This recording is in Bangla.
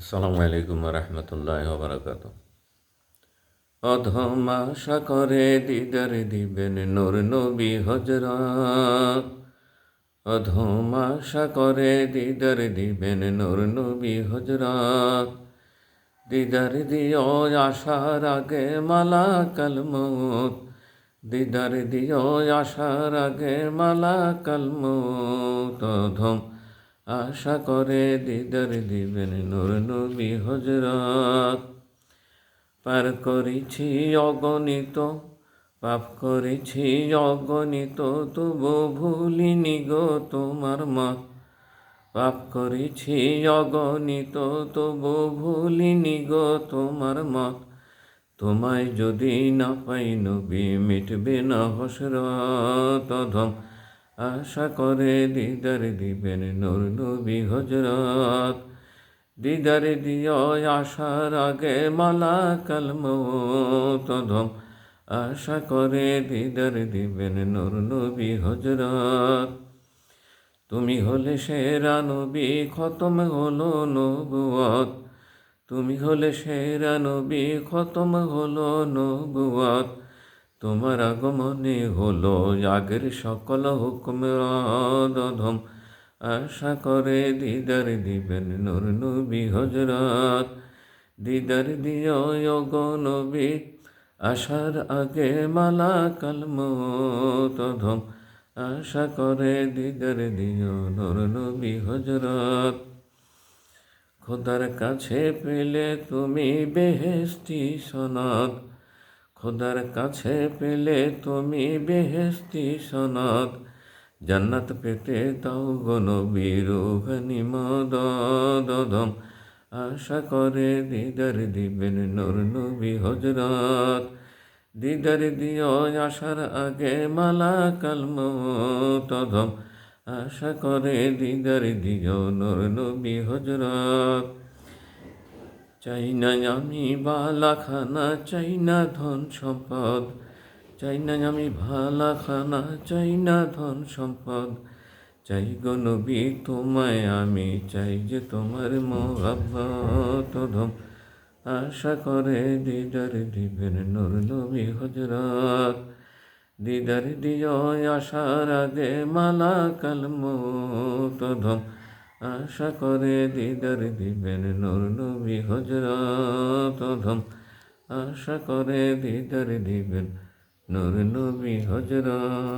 আসসালামু আলাইকুম রহমতুল্লাহ বারাকাত অধম আশা করে দিদার দিবেন নূর নবী হজরত অধম আশা করে দিদার দিবেন নূর নবী হজরত দিদার দিও আশার আগে মালা কালমত দিদার দিও আশার আগে মালা কালমত অধম আশা করে দিদার দিবেন নূর নবী হজরত পার করেছি অগণিত, পাপ করেছি অগণিত, তবু ভুলিনি গো তোমার মত। পাপ করেছি অগণিত, তবু ভুলিনি গো তোমার মত। তোমায় যদি না পাই নবী, মিটবে না হসরত অধম। আশা করে দিদার দিবেন নূর নবী হজরত দিদার দিয় আশার আগে মালা কালম তধম আশা করে দিদার দিবেন নূর নবী হজরত তুমি হলে সেরা নবী, খতম হলো নবুয়ত তুমি হলে সেরা নবী, খতম হলো নবুয়ত তোমার আগমনে হলো আগের সকল হুকুমের অধম আশা করে দিদার দিবেন নূর নবী হজরত দিদার দিও গো নবী, আশার আগে মালা কালম তধম আশা করে দিদার দিও নূর নবী হজরত খোদার কাছে পেলে তুমি বেহেস্তি সনদ। খোদার কাছে পেলে তুমি বেহেস্তি সনদ। জান্নাত পেতে দাও গনবীর মদম আশা করে দিদার দিবেন নূর নবী হজরত। দিদার দিও আসার আগে মালা কালম তধম আশা করে দিদার দিও নূর নবী হজরত। চাই না আমি বালা খানা চাই না ধন সম্পদ। চাই না আমি ভালা খানা চাই না ধন সম্পদ। চাই গো নবী, তোমায় আমি চাই যে তোমার মহাব্বত ধম। আশা করে দিদার দিবেন নূর নবী হজরত দিদার দিও আশার আগে মালা কালম ধম। আশা করে দিদার দিবেন নূর নবী হজরত ধম আশা করে দিদার দিবেন নূর নবী হজরত